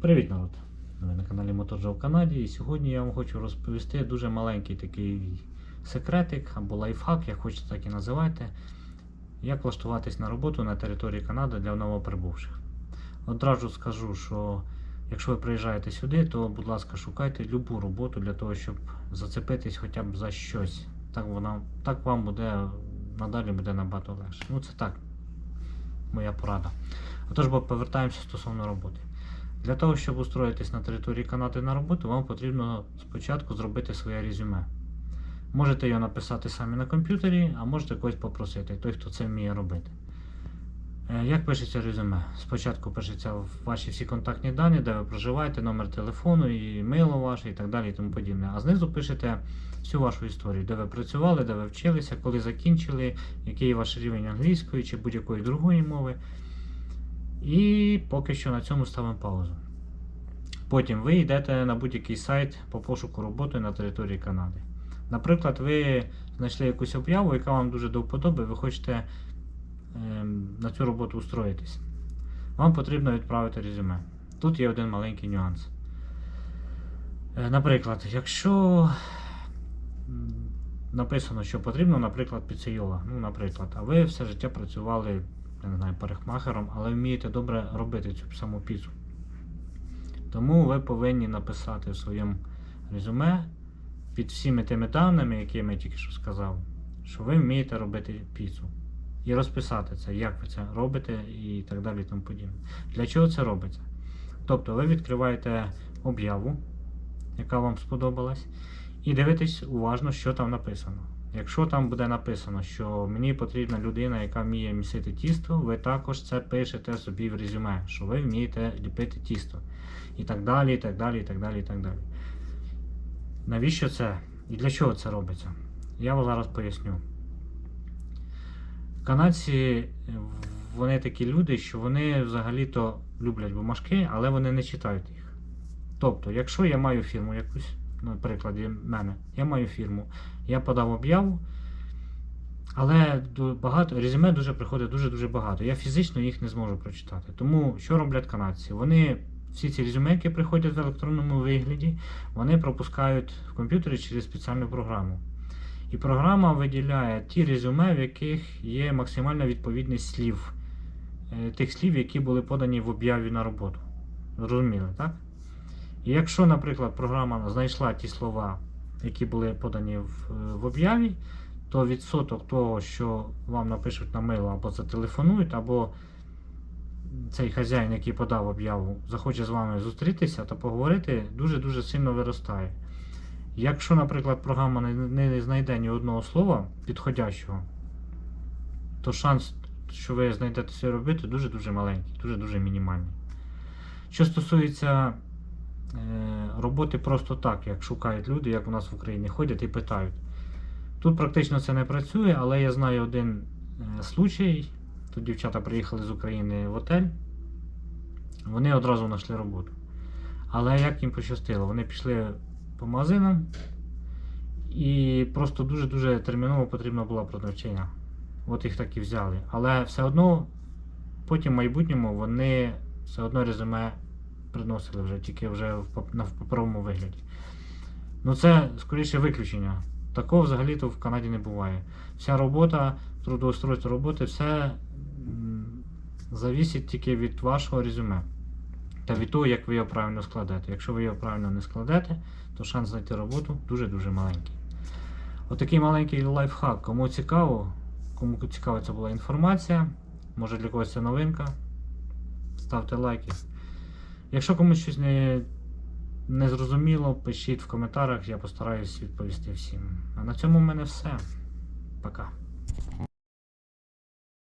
Привіт, народ! Ви на каналі Моторджо в Канаді. І сьогодні я вам хочу розповісти дуже маленький такий секретик або лайфхак, як хочете так і називайте, як влаштуватись на роботу на території Канади для новоприбувших. Одразу скажу, що якщо ви приїжджаєте сюди, то, будь ласка, шукайте любу роботу для того, щоб зацепитись хоча б за щось. Так, вона, так вам буде надалі буде набагато легше. Ну це так, моя порада. Отож, бо повертаємося стосовно роботи. Для того, щоб устроїтись на території Канади на роботу, вам потрібно спочатку зробити своє резюме. Можете його написати самі на комп'ютері, а можете когось попросити, той, хто це вміє робити. Е, Як пишеться резюме? Спочатку пишеться ваші всі контактні дані, де ви проживаєте, номер телефону, і мейло ваше і так далі і тому подібне. А знизу пишете всю вашу історію, де ви працювали, де ви вчилися, коли закінчили, який ваш рівень англійської чи будь-якої другої мови. І поки що на цьому ставимо паузу. Потім ви йдете на будь-який сайт по пошуку роботи на території Канади. Наприклад, ви знайшли якусь об'яву, яка вам дуже до вподоби, ви хочете ем, на цю роботу устроїтись. Вам потрібно відправити резюме. Тут є один маленький нюанс. Е, Наприклад, якщо написано, що потрібно, наприклад, піцейола, ну, наприклад, а ви все життя працювали я не знаю, парикмахером, але вмієте добре робити цю саму піцу. Тому ви повинні написати в своєму резюме під всіми тими даними, які я тільки що сказав, що ви вмієте робити піцу. І розписати це, як ви це робите і так далі. і тому подібне. Для чого це робиться? Тобто ви відкриваєте об'яву, яка вам сподобалась, і дивитесь уважно, що там написано. Якщо там буде написано, що мені потрібна людина, яка вміє місити тісто, ви також це пишете собі в резюме, що ви вмієте ліпити тісто. І так далі, і так далі, і так далі, і так далі. Навіщо це? І для чого це робиться? Я вам зараз поясню. Канадці, вони такі люди, що вони взагалі-то люблять бумажки, але вони не читають їх. Тобто, якщо я маю фірму якусь, наприклад, є мене, я маю фірму, я подав об'яву, але багато, резюме дуже приходить дуже-дуже багато. Я фізично їх не зможу прочитати. Тому що роблять канадці? Вони всі ці резюме, які приходять в електронному вигляді, вони пропускають в комп'ютері через спеціальну програму. І програма виділяє ті резюме, в яких є максимальна відповідність слів, е, тих слів, які були подані в об'яві на роботу. Зрозуміли, так? І якщо, наприклад, програма знайшла ті слова, які були подані в, в об'яві, то відсоток того, що вам напишуть на мейл або зателефонують, або цей хазяїн, який подав об'яву, захоче з вами зустрітися та поговорити, дуже-дуже сильно виростає. Якщо, наприклад, програма не, не знайде ні одного слова підходящого, то шанс, що ви знайдете це робити, дуже-дуже маленький, дуже-дуже мінімальний. Що стосується е, роботи просто так, як шукають люди, як у нас в Україні ходять і питають. Тут практично це не працює, але я знаю один е, случай. Тут дівчата приїхали з України в отель, вони одразу знайшли роботу. Але як їм пощастило, вони пішли по магазинам і просто дуже-дуже терміново потрібна була продавчиня. От їх так і взяли. Але все одно потім в майбутньому вони все одно резюме приносили вже, тільки вже в, паперовому вигляді. Ну це скоріше виключення. Такого взагалі-то в Канаді не буває. Вся робота, трудоустройство роботи, все завісить тільки від вашого резюме. Та від того, як ви його правильно складете. Якщо ви його правильно не складете, то шанс знайти роботу дуже-дуже маленький. Отакий маленький лайфхак. Кому цікаво, кому цікава ця була інформація, може для когось це новинка, ставте лайки. Якщо комусь щось не, не зрозуміло, пишіть в коментарях, я постараюсь відповісти всім. А на цьому в мене все. Пока.